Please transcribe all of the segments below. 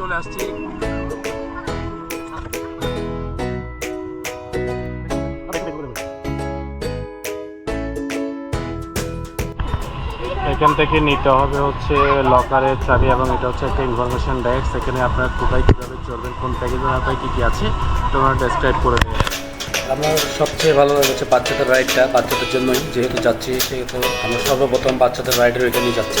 চলে আসছি। এখান থেকে নিতে হবে হচ্ছে লকারের চাবি এবং এটা হচ্ছে একটা ইনফরমেশন ডেস্ক সেখানে আপনার কোথায় কীভাবে চলবেন কোন প্যাকেজের আপনার কী কী আছে তোমরা ডেসক্রাইব করে দেবে। আমার সবচেয়ে ভালো লেগেছে বাচ্চাদের রাইডটা বাচ্চাদের জন্যই। যেহেতু যাচ্ছি সেহেতু আমরা সর্বপ্রথম বাচ্চাদের রাইডের ওইখানেই যাচ্ছি।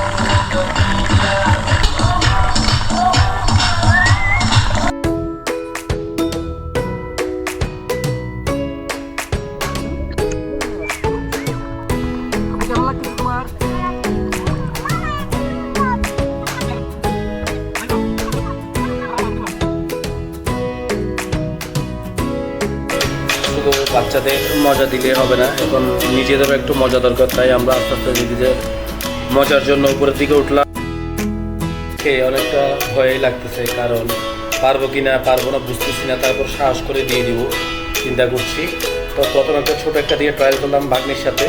শুধু বাচ্চাদের মজা দিলে হবে না। এখন নিজেদেরও একটু মজা দরকার, তাই আমরা আস্তে আস্তে নিজেদের মজার জন্য উপরের দিকে উঠলাম। খেয়ে অনেকটা ভয়ই লাগতেছে, কারণ পারব কি না, পারব না, বুঝতেছি না, তারপর সাহস করে দিয়ে দিব। চিন্তা করছি। তো প্রথমে একটা ছোটো একটা দিয়ে ট্রায়াল করলাম ভাগ্নির সাথে।